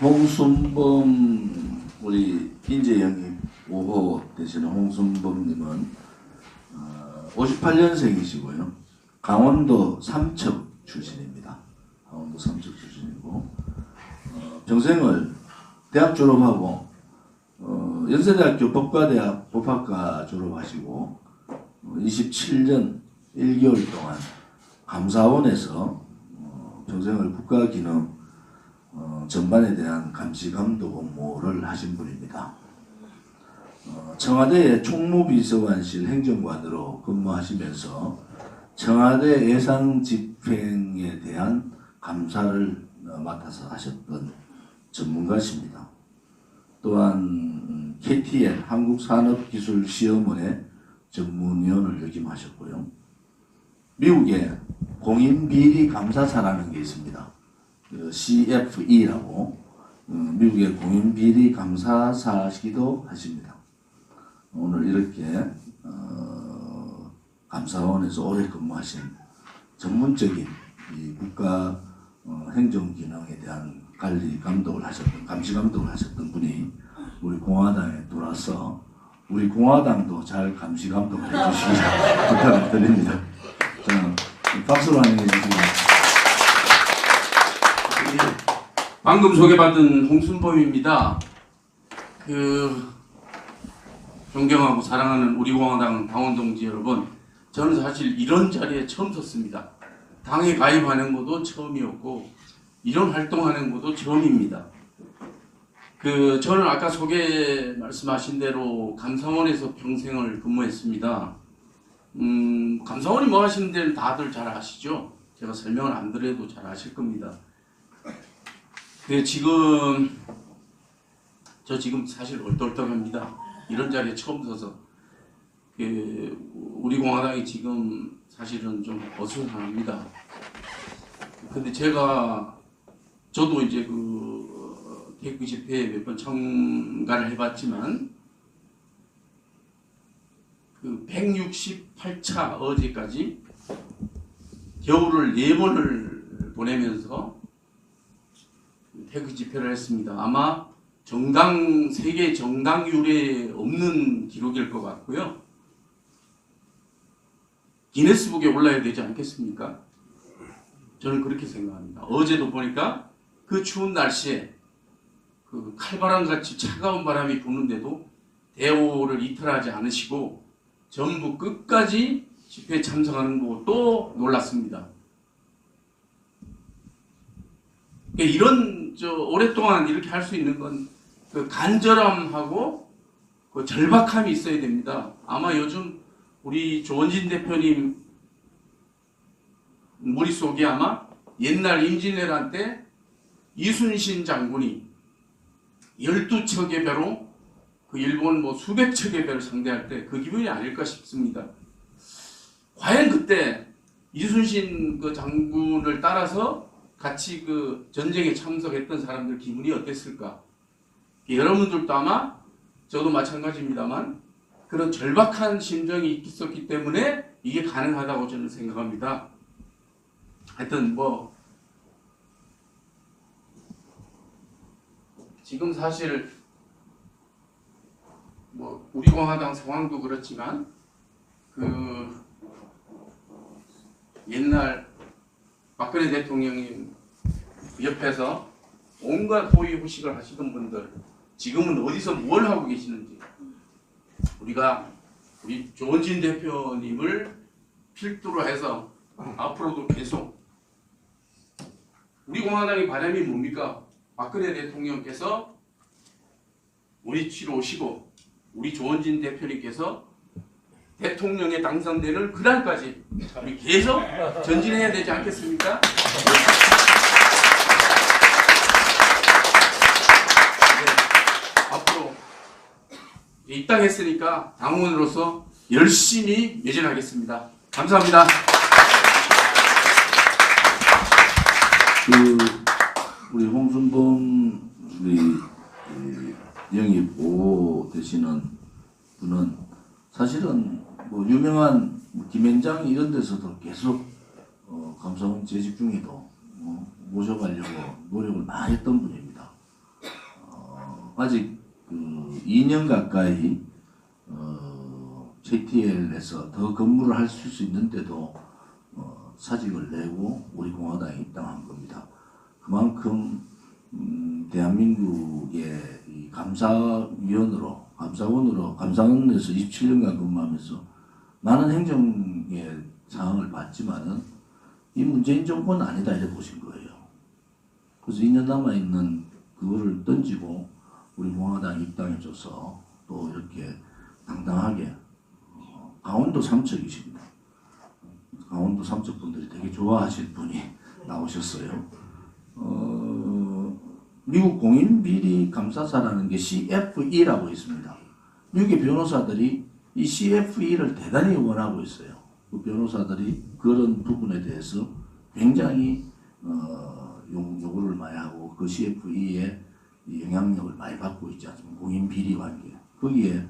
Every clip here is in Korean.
홍순범 우리 인재 영입 5호 되시는 홍순범님은 어, 58년생이시고요. 강원도 삼척 출신입니다. 강원도 삼척 출신이고 어, 평생을 대학 졸업하고 어, 연세대학교 법과대학 법학과 졸업하시고 어, 27년 1개월 동안 감사원에서 어, 평생을 국가기능 어, 전반에 대한 감시 감독 업무를 하신 분입니다. 어, 청와대 총무비서관실 행정관으로 근무하시면서 청와대 예산 집행에 대한 감사를 어, 맡아서 하셨던 전문가십니다. 또한 음, KTL 한국산업기술시험원의 전문위원을 역임하셨고요. 미국에 공인비리 감사사라는 게 있습니다. 그 CFE라고 어, 미국의 공인비리 감사사시기도 하십니다. 오늘 이렇게 어, 감사원에서 오래 근무하신 전문적인 이 국가 어, 행정 기능에 대한 관리 감독을 하셨던 감시 감독을 하셨던 분이 우리 공화당에 들어와서 우리 공화당도 잘 감시 감독을 해주시기 부탁을 드립니다. 자, 박수로 환영해 주시기 바랍니다. 방금 소개받은 홍순범입니다. 그 존경하고 사랑하는 우리 공화당 당원 동지 여러분, 저는 사실 이런 자리에 처음 섰습니다. 당에 가입하는 것도 처음이었고 이런 활동하는 것도 처음입니다. 그 저는 아까 소개 말씀하신 대로 감사원에서 평생을 근무했습니다. 음, 감사원이 뭐 하시는 데는 다들 잘 아시죠? 제가 설명을 안 드려도 잘 아실 겁니다. 네, 지금 저 지금 사실 얼떨떨합니다. 이런 자리에 처음 서서 그 우리 공화당이 지금 사실은 좀 어수선합니다. 근데 제가 저도 이제 그 대구 집회에 몇 번 참가를 해봤지만 그 168차 어제까지 겨울을 네 번을 보내면서 태극 집회를 했습니다. 아마 정당 세계 정당률에 없는 기록일 것 같고요. 기네스북에 올라야 되지 않겠습니까? 저는 그렇게 생각합니다. 어제도 보니까 그 추운 날씨에 그 칼바람 같이 차가운 바람이 부는데도 대오를 이탈하지 않으시고 전부 끝까지 집회에 참석하는 거또 놀랐습니다. 그러니까 이런 저 오랫동안 이렇게 할 수 있는 건 그 간절함하고 그 절박함이 있어야 됩니다. 아마 요즘 우리 조원진 대표님 머릿속에 아마 옛날 임진왜란 때 이순신 장군이 12척의 배로 그 일본 뭐 수백 척의 배를 상대할 때 그 기분이 아닐까 싶습니다. 과연 그때 이순신 그 장군을 따라서 같이 그 전쟁에 참석했던 사람들 기분이 어땠을까? 여러분들도 아마 저도 마찬가지입니다만 그런 절박한 심정이 있었기 때문에 이게 가능하다고 저는 생각합니다. 하여튼 뭐 지금 사실 뭐 우리 공화당 상황도 그렇지만 그 옛날 박근혜 대통령님 옆에서 온갖 호의 후식을 하시던 분들 지금은 어디서 뭘 하고 계시는지 우리가 우리 조원진 대표님을 필두로 해서 앞으로도 계속 우리 공화당의 바람이 뭡니까? 박근혜 대통령께서 우리 치러 오시고 우리 조원진 대표님께서 대통령에 당선되는 그날까지 우리 계속 전진해야 되지 않겠습니까? 네. 입당했으니까 당원으로서 열심히 매진하겠습니다. 감사합니다. 그 우리 홍순범 우리 이 영입 5 되시는 분은 사실은 뭐 유명한 뭐 김현장 이런 데서도 계속 어, 감사원 재직 중에도 어, 모셔가려고 노력을 많이 했던 분입니다. 어, 아직 그 2년 가까이 어, JTL에서 더 근무를 할 수 있는데도 어, 사직을 내고 우리 공화당에 입당한 겁니다. 그만큼 음, 대한민국의 이 감사위원으로 감사원으로 감사원에서 27년간 근무하면서 많은 행정의 사항을 봤지만은 이 문재인 정권 아니다 이래 보신 거예요. 그래서 2년 남아 있는 그거를 던지고 우리 공화당 입당해줘서 또 이렇게 당당하게 어, 강원도 삼척이십니다. 강원도 삼척 분들이 되게 좋아하실 분이 나오셨어요. 어, 미국 공인 비리 감사사라는 게 CFE라고 있습니다. 미국의 변호사들이 이 CFE를 대단히 원하고 있어요. 그 변호사들이 그런 부분에 대해서 굉장히 어, 요, 요구를 많이 하고 그 CFE의 영향력을 많이 받고 있지 않습니까? 공인 비리 관계. 거기에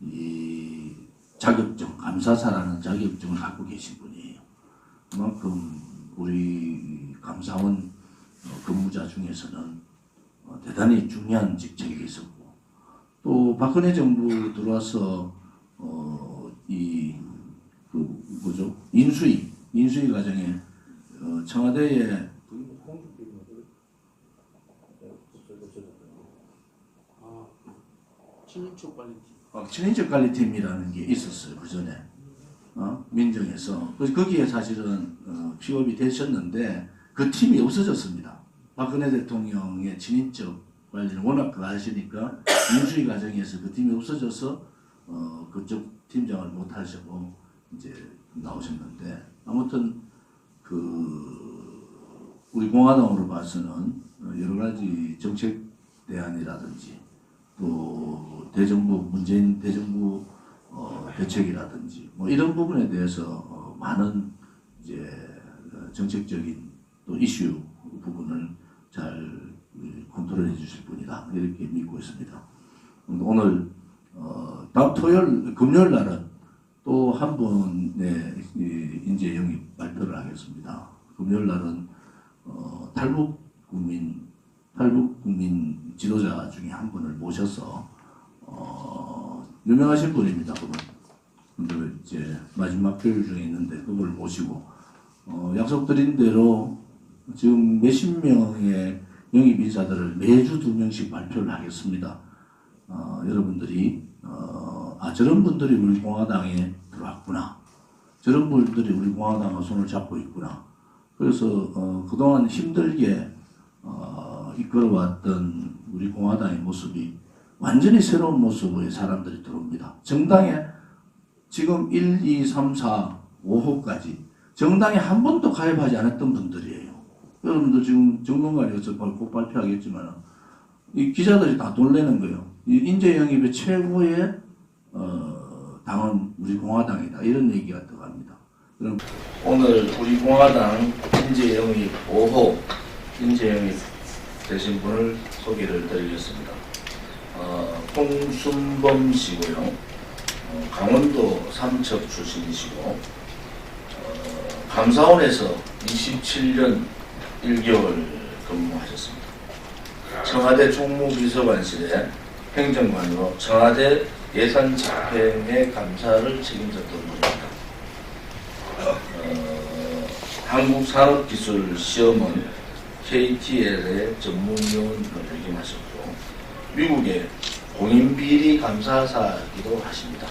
이 자격증, 감사사라는 자격증을 갖고 계신 분이에요. 그만큼 우리 감사원 어, 근무자 중에서는 어, 대단히 중요한 직책이 있었고 또 박근혜 정부 들어와서 어, 이 그 뭐죠 인수위 인수위 과정에 어, 청와대에 친인척 관리 어, 친인척 관리팀이라는 게 있었어요 그 전에 어? 민정에서 그래서 거기에 사실은 어, 취업이 되셨는데 그 팀이 없어졌습니다. 박근혜 대통령의 친인척 관리를 워낙 그 하시니까 인수위 과정에서 그 팀이 없어져서 어, 그쪽 팀장을 못 하시고 이제 나오셨는데 아무튼 그 우리 공화당으로 봐서는 어, 여러 가지 정책 대안이라든지 또 대정부 문재인 대정부 어, 대책이라든지 뭐 이런 부분에 대해서 어, 많은 이제 어, 정책적인 또 이슈 부분을 잘 음, 컨트롤해 주실 분이다 이렇게 믿고 있습니다. 음, 오늘 어, 다음 토요일 금요일 날은 또 한 분의 이 인재 영입 발표를 하겠습니다. 금요일 날은 어, 탈북 국민 탈북 국민 지도자 중에 한 분을 모셔서 어, 유명하신 분입니다. 그분. 근데 이제 마지막 교육 중에 있는데 그걸 모시고 어, 약속드린 대로 지금 몇십 명의 영입 인사들을 매주 두 명씩 발표를 하겠습니다. 어, 여러분들이 어, 아 저런 분들이 우리 공화당에 들어왔구나. 저런 분들이 우리 공화당과 손을 잡고 있구나. 그래서 어, 그동안 힘들게 어, 이끌어왔던 우리 공화당의 모습이 완전히 새로운 모습의 사람들이 들어옵니다. 정당에 지금 1, 2, 3, 4, 5호까지 정당에 한 번도 가입하지 않았던 분들이에요. 여러분들 지금 정론관에서 곧 발표하겠지만 이 기자들이 다 놀래는 거예요. 이 인재 영입의 최고의 어, 당은 우리 공화당이다 이런 얘기가 들어갑니다. 그럼 오늘 우리 공화당 인재 영입 5호 인재 영입 되신 분을 소개를 드리겠습니다. 어, 홍순범 씨고요. 어, 강원도 삼척 출신이시고 어, 감사원에서 27년 1개월 근무하셨습니다. 청와대 총무비서관실에 행정관으로 청와대 예산 집행의 감사를 책임졌던 분입니다. 어, 한국산업기술시험은 KTL의 전문위원을 역임하셨고 미국의 공인비리 감사사기도 하십니다.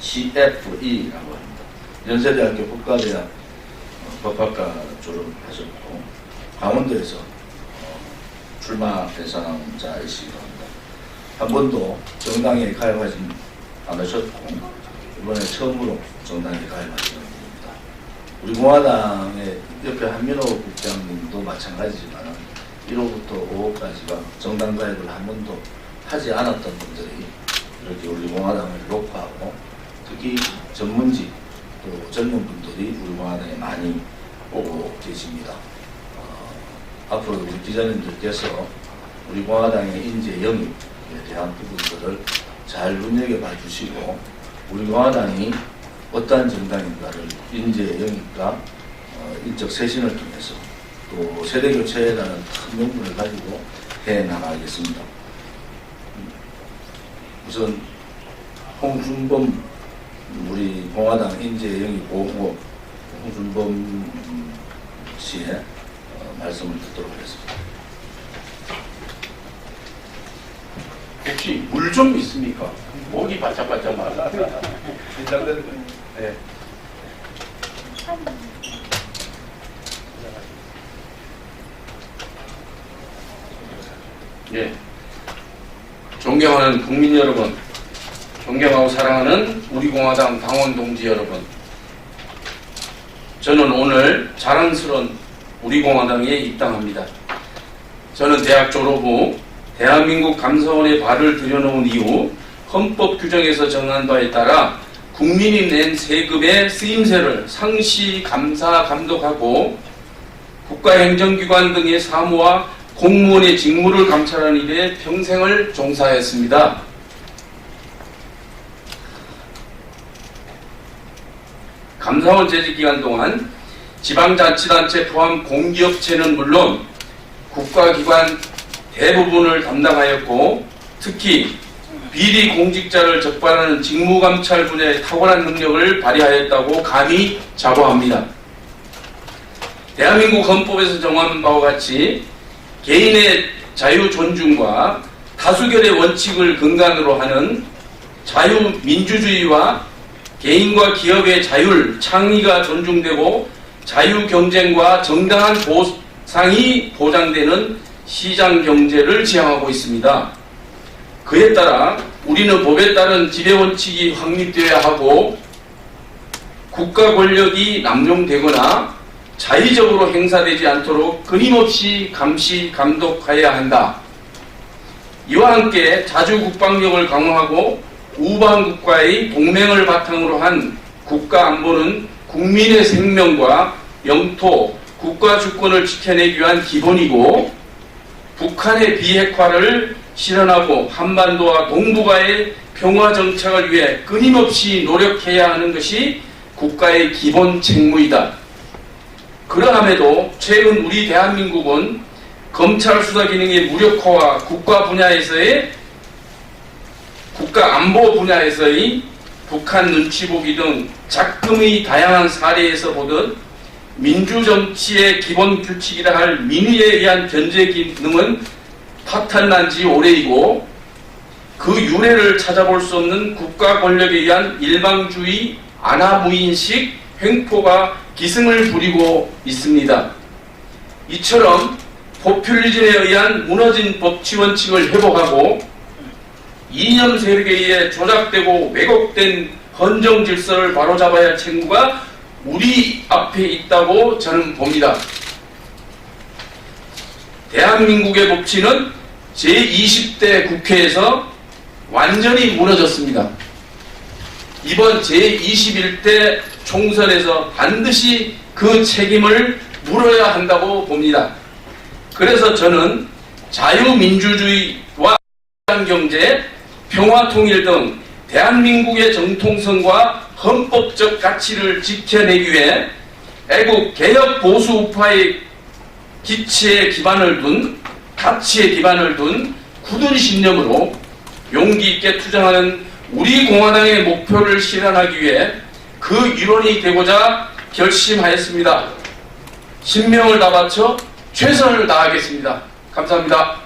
CFE라고 합니다. 연세대학교 법과대학 어, 법학과 졸업하셨고 강원도에서 어, 출마 대상자이시기도 합니다. 한 번도 정당에 가입하지 않으셨고 이번에 처음으로 정당에 가입하시는 분입니다. 우리 공화당의 옆에 한민호 국장님도 마찬가지지만 1호부터 5호까지가 정당 가입을 한 번도 하지 않았던 분들이 이렇게 우리 공화당을 녹화하고 특히 전문직 또 젊은 분들이 우리 공화당에 많이 오고 계십니다. 어, 앞으로 우리 기자님들께서 우리 공화당의 인재 영입에 대한 부분들을 잘 눈여겨봐 주시고 우리 공화당이 어떠한 정당인가를 인재 영입과 어, 인적 쇄신을 통해서 또 세대 교체라는 큰 명분을 가지고 해 나가겠습니다. 우선 홍준범 우리 공화당 인재 영입 보호 홍준범 씨의 어, 말씀을 듣도록 하겠습니다. 혹시 물 좀 있습니까? 목이 바짝바짝 말라. 네. 예. 존경하는 국민 여러분, 존경하고 사랑하는 우리 공화당 당원 동지 여러분, 저는 오늘 자랑스러운 우리 공화당에 입당합니다. 저는 대학 졸업 후 대한민국 감사원에 발을 들여놓은 이후 헌법 규정에서 정한 바에 따라 국민이 낸 세금의 쓰임새를 상시 감사 감독하고 국가행정기관 등의 사무와 공무원의 직무를 감찰하는 일에 평생을 종사했습니다. 감사원 재직 기간 동안 지방자치단체 포함 공기업체는 물론 국가기관 대부분을 담당하였고 특히 비리 공직자를 적발하는 직무감찰 분야의 탁월한 능력을 발휘하였다고 감히 자부합니다. 대한민국 헌법에서 정한 바와 같이 개인의 자유 존중과 다수결의 원칙을 근간으로 하는 자유민주주의와 개인과 기업의 자율, 창의가 존중되고 자유 경쟁과 정당한 보상이 보장되는 시장 경제를 지향하고 있습니다. 그에 따라 우리는 법에 따른 지배 원칙이 확립되어야 하고 국가 권력이 남용되거나 자의적으로 행사되지 않도록 끊임없이 감시 감독해야 한다. 이와 함께 자주 국방력을 강화하고 우방 국가의 동맹을 바탕으로 한 국가 안보는 국민의 생명과 영토, 국가 주권을 지켜내기 위한 기본이고 북한의 비핵화를 실현하고 한반도와 동북아의 평화 정착을 위해 끊임없이 노력해야 하는 것이 국가의 기본 책무이다. 그러함에도 최근 우리 대한민국은 검찰 수사 기능의 무력화와 국가 분야에서의 국가 안보 분야에서의 북한 눈치 보기 등 작금의 다양한 사례에서 보듯 민주정치의 기본 규칙이라 할 민의에 의한 견제 기능은 파탄난 지 오래이고 그 유래를 찾아볼 수 없는 국가 권력에 의한 일방주의 아나무인식 횡포가 기승을 부리고 있습니다. 이처럼 포퓰리즘에 의한 무너진 법치 원칙을 회복하고 이념 세력에 의해 조작되고 왜곡된 헌정 질서를 바로잡아야 할 책무가 우리 앞에 있다고 저는 봅니다. 대한민국의 법치는 제20대 국회에서 완전히 무너졌습니다. 이번 제21대 총선에서 반드시 그 책임을 물어야 한다고 봅니다. 그래서 저는 자유민주주의와 경제, 평화통일 등 대한민국의 정통성과 헌법적 가치를 지켜내기 위해 애국 개혁 보수 우파의 기치에 기반을 둔 가치에 기반을 둔 굳은 신념으로 용기 있게 투쟁하는 우리 공화당의 목표를 실현하기 위해 그 일원이 되고자 결심하였습니다. 신명을 다 바쳐 최선을 다하겠습니다. 감사합니다.